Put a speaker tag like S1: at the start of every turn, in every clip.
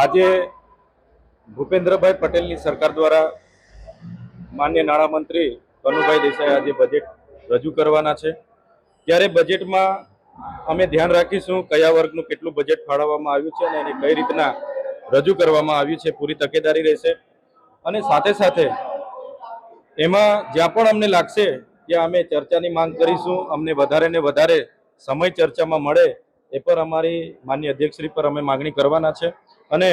S1: આજે
S2: ભૂપેન્દ્રભાઈ પટેલની સરકાર દ્વારા માન્ય નાણામંત્રી કનુભાઈ દેસાઈ આજે બજેટ રજૂ કરવાના છે. ત્યારે બજેટમાં અમે ધ્યાન રાખીશું કયા વર્ગનું કેટલું બજેટ ફાળવવામાં આવ્યું છે અને એને કઈ રીતના રજૂ કરવામાં આવ્યું છે, પૂરી તકેદારી રહેશે. અને સાથે સાથે એમાં જ્યાં પણ અમને લાગશે ત્યાં અમે ચર્ચાની માંગ કરીશું, અમને વધારે ને વધારે સમય ચર્ચામાં મળે એ પર અમારી માન્ય અધ્યક્ષશ્રી પર અમે માગણી કરવાના છે. અને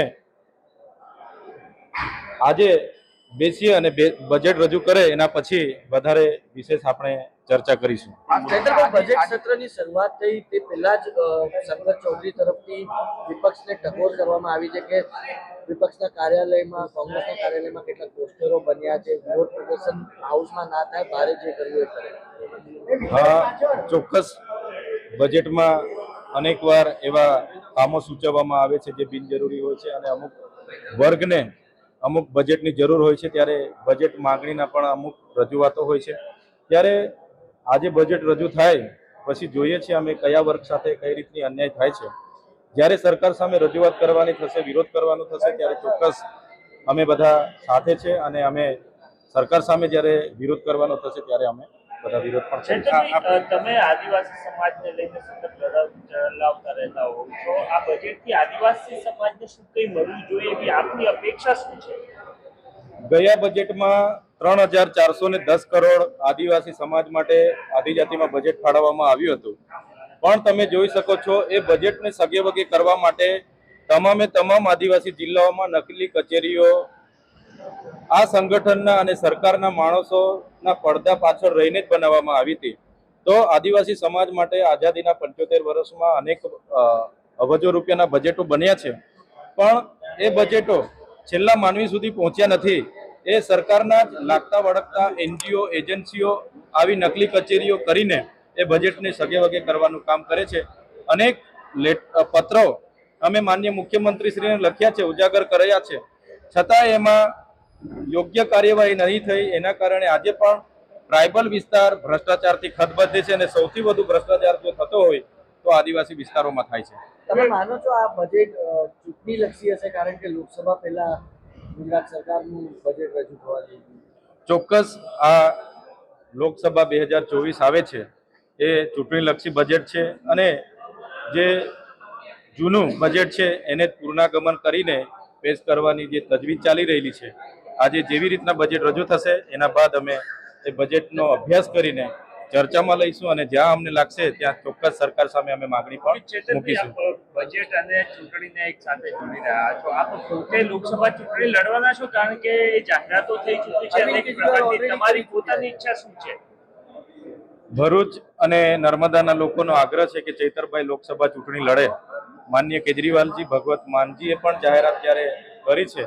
S2: આજે બેસીએ અને બજેટ રજૂ કરે એના પછી વધારે વિશેષ આપણે ચર્ચા કરીશું.
S3: બજેટ સત્રની શરૂઆત થઈ તે પહેલા જ સંગત શંકર ચૌધરી તરફથી વિપક્ષને ટકોર કરવામાં આવી છે કે વિપક્ષના કાર્યાલયમાં કોંગ્રેસના કાર્યાલયમાં કેટલાક પોસ્ટરો બન્યા છે વિરોધ પ્રદર્શન હાઉસમાં ના થાય ભારે જે કર્યું એ કરે.
S2: હા ચોક્કસ બજેટમાં અનેકવાર એવા કામો સૂચવવામાં આવે છે જે બિનજરૂરી હોય છે અને અમુક વર્ગને અમુક બજેટની જરૂર હોય છે, ત્યારે બજેટ માંગણીના પણ અમુક રજૂઆતો હોય છે. ત્યારે આજે બજેટ રજૂ થાય, પછી જોઈએ છીએ અમે કયા વર્ગ સાથે કઈ રીતની અન્યાય થાય છે. જ્યારે સરકાર સામે રજૂઆત કરવાની થશે, વિરોધ કરવાનો થશે, ત્યારે ચોક્કસ અમે બધા સાથે છે અને અમે સરકાર સામે જ્યારે વિરોધ કરવાનો થશે, ત્યારે અમે બધા વિરોધ પણ
S4: છે. તમે આદિવાસી સમાજને લઈને સતત લડાવતા રહેતા હોવ છો. આ બજેટથી આદિવાસી સમાજને શું કઈ મળવું જોઈએ એવી આપની અપેક્ષા શું છે?
S2: ગયા બજેટમાં ત્રણ હજાર ચારસો ને દસ કરોડ આદિવાસી સમાજ માટે આદિજાતિમાં બજેટ ફાળવવામાં આવ્યું હતું. પણ તમે જોઈ શકો છો એ બજેટને સગે વગે કરવા માટે તમામે તમામ આદિવાસી જિલ્લાઓમાં નકલી કચેરીઓ આ સંગઠનના અને સરકારના માણસોના પડદા પાછળ રહીને જ બનાવવામાં આવી હતી. તો આદિવાસી સમાજ માટે આઝાદીના પંચોતેર વર્ષમાં અનેક અબજો રૂપિયાના બજેટો બન્યા છે. પણ એ બજેટો છેલ્લા માનવી સુધી પહોંચ્યા નથી. એ સરકારના જ લાગતા વળગતા એનજીઓ, એજન્સીઓ આવી નકલી કચેરીઓ કરીને એ બજેટને સગે વગે કરવાનું કામ કરે છે. અનેક પત્રો અમે માન્ય મુખ્યમંત્રીશ્રીને લખ્યા છે, ઉજાગર કર્યા છે. છતાં એમાં યોગ્ય કાર્યવાહી નહીં થઈ એના કારણે આજે પણ ટ્રાઇબલ વિસ્તાર ભ્રષ્ટાચારથી ખતબદ્ધે છે અને સૌથી વધુ ભ્રષ્ટાચાર જો થતો હોય તો આદિવાસી વિસ્તારોમાં થાય છે.
S3: તમે માનો છો આ બજેટ ચૂંટણી લક્ષી હશે કારણ કે લોકસભા પહેલા ગુજરાત સરકારનું બજેટ રજૂ થવા જઈ
S2: ચોક્કસ આ લોકસભા બે હજાર ચોવીસ આવે છે એ ચૂંટણીલક્ષી બજેટ છે અને જે જૂનું બજેટ છે એને પૂર્ણાગમન કરીને પેશ કરવાની જે તજવીજ ચાલી રહેલી છે આજે જેવી રીતના બજેટ રજૂ થશે એના બાદ અમે એ બજેટનો અભ્યાસ કરીને ચર્ચામાં લઈશું અને જ્યાં અમને લાગશે ત્યાં ચોક્કસ સરકાર સામે અમે માગણી પણ મૂકીશું.
S4: બજેટ અને ચૂંટણીને એક સાથે જોડી રહ્યા છો. આપ પોતે લોકસભા ચૂંટણી લડવાના છો કારણ કે જાહેરાતો થઈ ચૂકી છે. અનેક પ્રકારની તમારી પોતાની ઈચ્છા શું છે?
S2: ભરૂચ અને નર્મદાના લોકોનો આગ્રહ છે કે ચૈતરભાઈ લોકસભા ચૂંટણી લડે. માન્ય કેજરીવાલજી ભગવત માનજીએ પણ જાહેરાત જ્યારે કરી છે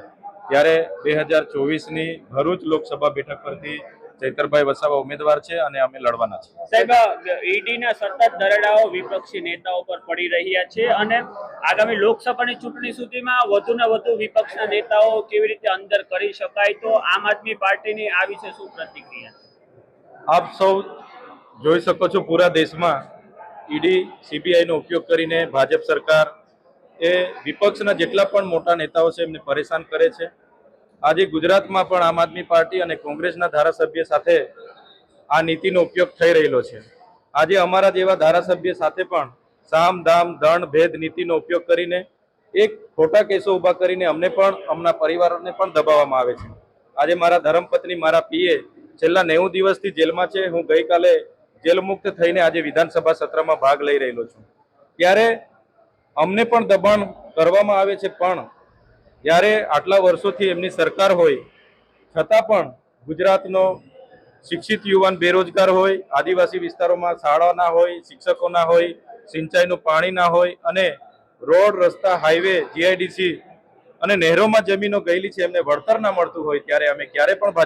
S2: ત્યારે બે હજાર ચોવીસની ભરૂચ લોકસભા બેઠક પરથી ચૈતરભાઈ વસાવા ઉમેદવાર છે અને અમે લડવાના છે
S5: સાહેબ ઈડીના સતત દરડાઓ વિપક્ષી નેતાઓ પર પડી રહ્યા છે અને આગામી લોકસભાની ચૂંટણી સુધીમાં વધુ ને વધુ વિપક્ષના નેતાઓ કેવી રીતે અંદર કરી શકાય તો આમ આદમી પાર્ટીની આ વિશે શું પ્રતિક્રિયા
S2: આપ સૌ જોઈ શકો છો પૂરા દેશમાં ઈડી સીબીઆઈનો ઉપયોગ કરીને ભાજપ સરકાર એ વિપક્ષના જેટલા પણ મોટા નેતાઓ છે, એમને પરેશાન કરે છે. આજે ગુજરાતમાં પણ આમ આદમી પાર્ટી અને કોંગ્રેસના ધારાસભ્ય સાથે આ નીતિનો ઉપયોગ થઈ રહેલો છે. આજે અમારા જેવા ધારાસભ્ય સાથે પણ સામ, દામ, દંડ, ભેદ નીતિનો ઉપયોગ કરીને એક ખોટા કેસો ઊભા કરીને અમને પણ, અમના પરિવારોને પણ દબાવવામાં આવે છે. આજે મારા ધર્મપત્ની, મારા પીએ છેલ્લા નેવું દિવસથી જેલમાં છે. હું ગઈકાલે જેલ મુક્ત થઈને આજે વિધાનસભા સત્રમાં ભાગ લઈ રહેલો છું. ત્યારે અમને પણ દબાણ કરવામાં આવે છે, પણ જ્યારે આટલા વર્ષોથી એમની સરકાર હોય, છતાં પણ ગુજરાતનો શિક્ષિત યુવાન બેરોજગાર હોય, આદિવાસી વિસ્તારોમાં શાળા ના હોય, શિક્ષકો ના હોય, સિંચાઈનું પાણી ના હોય અને રોડ, રસ્તા, હાઈવે, જીઆઈડીસી અને નહેરોમાં જમીનો ગયેલી છે, એમને વળતર ના મળતું હોય, ત્યારે અમે ક્યારે પણ